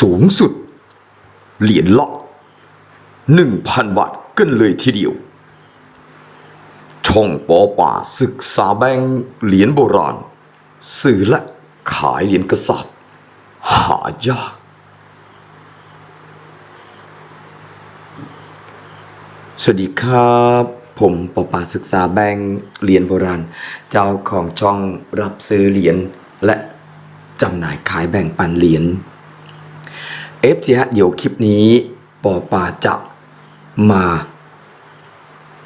สูงสุด เหรียญละหนึ่งพันบาทกันเลยทีเดียว ช่องปอป่าศึกษาแบงค์เหรียญโบราณซื้อและขายเหรียญกระสาบหายากสวัสดีครับ ผมปอป่าศึกษาแบงค์เหรียญโบราณ เจ้าของช่องรับซื้อเหรียญและจำหน่ายขายแบ่งปันเหรียญ เอฟซีฮะเดี๋ยวคลิปนี้ปอปาจะมา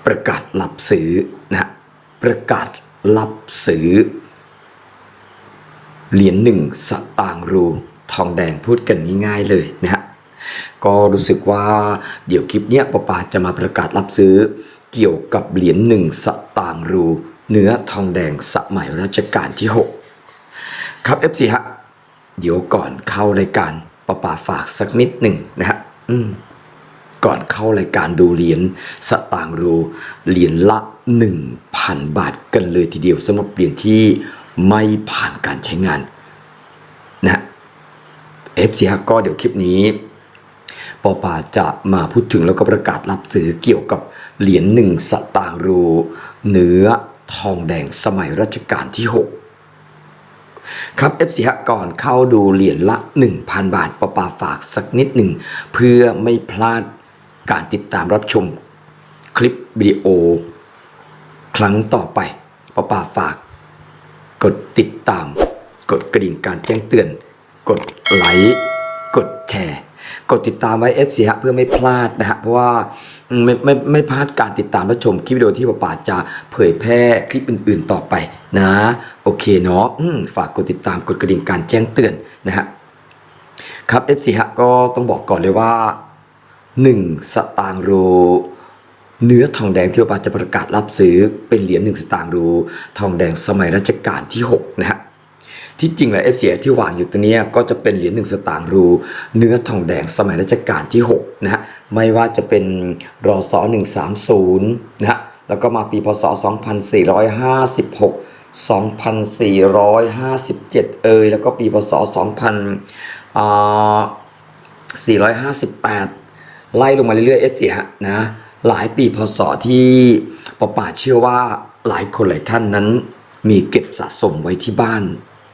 ประกาศรับซื้อนะประกาศรับซื้อเหรียญหนึ่งสตางค์รูทองแดงพูดกันง่ายๆเลยนะฮะก็รู้สึกว่าเดี๋ยวคลิปเนี้ยปอปาจะมาประกาศรับซื้อ เกี่ยวกับเหรียญหนึ่งสตางค์รู เนื้อทองแดงสมัยรัชกาลที่ 6 ครับ FC ฮะเดี๋ยวก่อนเข้ารายการ ปะป่าฝากสักนิดหนึ่งนะฮะอืมก่อนเข้ารายการดูเหรียญสตางค์รูเหรียญละ 1,000 บาทกันเลยทีเดียวสำหรับเหรียญที่ไม่ผ่านการใช้งานนะฮะ FC ฮะก็เดี๋ยวคลิปนี้ปอปาจะมาพูดถึงแล้วก็ประกาศรับซื้อเกี่ยวกับเหรียญหนึ่งสตางค์รู เนื้อทองแดงสมัยรัชกาลที่ 6 ครับ FC ฮะก่อนเข้าดูเหรียญละ 1,000 บาทปอปาฝากสักนิดหนึ่ง เพื่อไม่พลาดการติดตามรับชมคลิปวิดีโอ ครั้งต่อไปปอปาฝาก กดติดตาม กดกระดิ่งการแจ้งเตือน กดไลค์กดแชร์ กดติดตามไว้ FC ฮะเพื่อไม่พลาดนะฮะเพราะว่าไม่ไม่ไม่พลาดการติดตามรับชมคลิปวิดีโอที่ปาป่าจะเผยแพร่คลิปอื่น ๆ ต่อไปนะ โอเคเนาะฝากกดติดตามกดกระดิ่งการแจ้งเตือนนะฮะครับ FC ฮะก็ต้องบอกก่อนเลยว่า 1 สตางค์รูเนื้อทองแดงที่ปาป่าจะประกาศรับซื้อเป็นเหรียญ1สตางค์รูทองแดงสมัยรัชกาลที่ 6 นะฮะ ที่จริงแล้ว f อที่วางอยู่ตรงนี้ก็จะเป็นเหรียญหนึ่งสตางค์รู เนื้อทองแดงสมัยรัชกาลที่6นะฮะไม่ว่าจะเป็นรอศ130นะฮะแล้วก็มาปีพศ 2456 2457 เอยแล้วก็ปีพศ 2458 ไล่ลงมาเรื่อยๆ f อฮะนะหลายปีพศที่ปป่าเชื่อว่าหลายคนหลายท่านนั้นมีเก็บสะสมไว้ที่บ้าน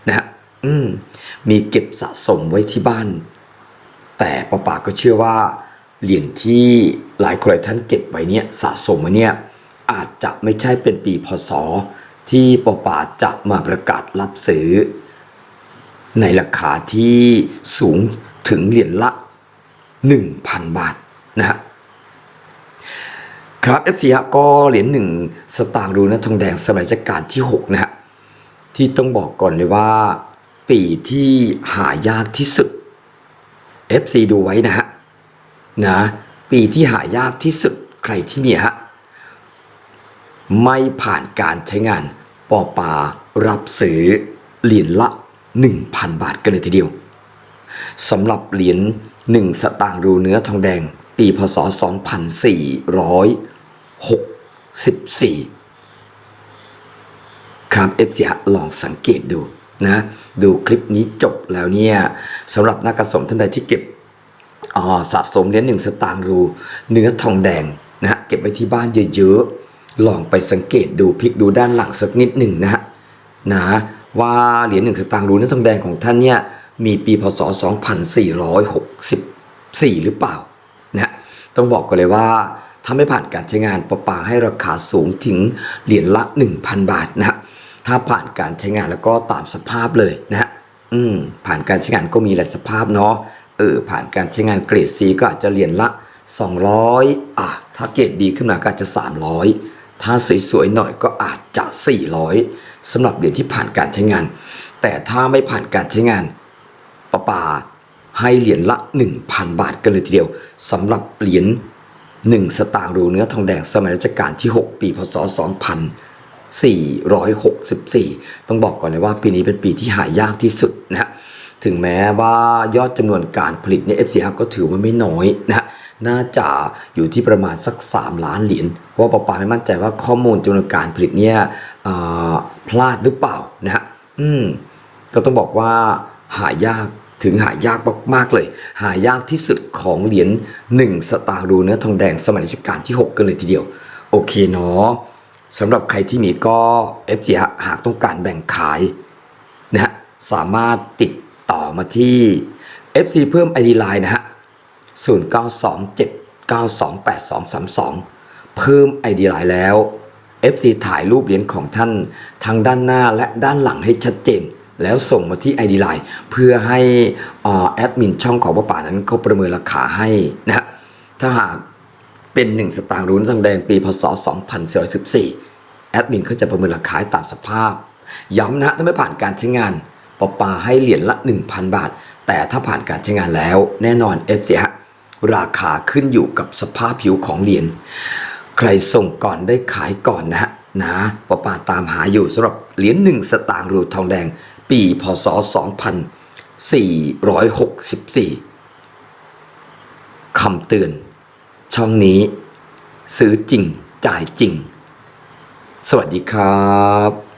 นะฮะอืมมีเก็บสะสมไว้ที่บ้าน แต่ป้าป่าก็เชื่อว่าเหรียญที่หลายคนหลายท่านเก็บไว้เนี่ยสะสมไว้เนี่ยอาจจะไม่ใช่เป็นปีพศ ที่ป้าป่าจะมาประกาศรับซื้อ ในราคาที่สูงถึงเหรียญละ 1,000 บาทนะฮะครับ FC ฮะก็เหรียญหนึ่งสตางค์รูนะทองแดงสมัยรัชกาลที่ 6 นะฮะ ที่ต้องบอกก่อนเลยว่า ปีที่หายากที่สุด FC ดูไว้นะฮะนะปีที่หายากที่สุดใครที่เนี่ยฮะไม่ผ่านการใช้งานปอปารับซื้อเหรียญละ 1,000 บาทกันเลยทีเดียวสำหรับเหรียญ1สตางค์รูเนื้อทองแดง ปีพศ 2464 ครับเอฟซีลองสังเกตดูนะดูคลิปนี้จบแล้วเนี่ยสำหรับนักกระสมท่านใดที่เก็บอ่าสะสมเหรียญหนึ่งสตางค์รู เนื้อทองแดงนะฮะเก็บไว้ที่บ้านเยอะๆลองไปสังเกตดูพลิกดูด้านหลังสักนิดหนึ่งนะฮะนะว่าเหรียญหนึ่งสตางค์รูเนื้อทองแดงของท่านเนี่ยมีปีพศ 2464 หรือเปล่านะฮะต้องบอกกันเลยว่าถ้าไม่ผ่านการใช้งานประปาให้ราคาสูงถึงเหรียญละ 1,000 บาทนะฮะ ถ้าผ่านการใช้งานแล้วก็ตามสภาพเลยนะฮะอืมผ่านการใช้งานก็มีหลายสภาพเนาะเออผ่านการใช้งานเกรด C ก็อาจจะเหรียญละ 200อะถ้าเกรดดีขึ้นมาก็อาจจะ 300 ถ้าสวยๆหน่อยก็อาจจะ 400สำหรับเหรียญที่ผ่านการใช้งาน แต่ถ้าไม่ผ่านการใช้งานประปาให้เหรียญละ 1,000 บาทกันเลยทีเดียวสำหรับเหรียญ1 สตางค์รูเนื้อทองแดงสมัยรัชกาลที่ 6 ปีพศ 464 ต้องบอกก่อนเลยว่าปีนี้เป็นปีที่หายากที่สุดนะฮะถึงแม้ว่ายอดจำนวนการผลิตเนี่ย FC ก็ถือว่าไม่น้อยนะฮะน่าจะอยู่ที่ประมาณสัก 3 ล้านเหรียญ เพราะว่าปาปาไม่มั่นใจว่าข้อมูลจำนวนการผลิตเนี่ยพลาดหรือเปล่านะฮะอืมก็ต้องบอกว่าหายากถึงหายากมากๆเลย หายากที่สุดของเหรียญ1สตางค์รูเนื้อทองแดงสมัยรัชกาลที่ 6 กันเลยทีเดียว โอเคเนาะ สำหรับใครที่มีก็ FG หากต้องการแบ่งขายนะฮะสามารถติดต่อมาที่ FC เพิ่ม ID Line นะฮะ 0927928232 เพิ่ม ID Line แล้ว FC ถ่ายรูปเหรียญของท่านทั้งด้านหน้าและด้านหลังให้ชัดเจน แล้วส่งมาที่ ID Line เพื่อให้อ่าแอดมินช่องของป้าป่านั้นเขาประเมินราคาให้นะฮะถ้าหาก เป็น 1 สตางค์รุ่นสังแดงปีพศ 2414 แอดมินเขาจะประเมินราคาตามสภาพ ย้ำนะฮะถ้าไม่ผ่านการใช้งานปอปาให้เหรียญละ 1,000 บาท แต่ถ้าผ่านการใช้งานแล้ว แน่นอนเอฟซีฮะราคาขึ้นอยู่กับสภาพผิวของเหรียญใครส่งก่อนได้ขายก่อนนะฮะนะปอปาตามหาอยู่สำหรับเหรียญ1สตางค์รูทองแดง ปีพศ 2464คำเตือน ช่องนี้ ซื้อจริงจ่ายจริง สวัสดีครับ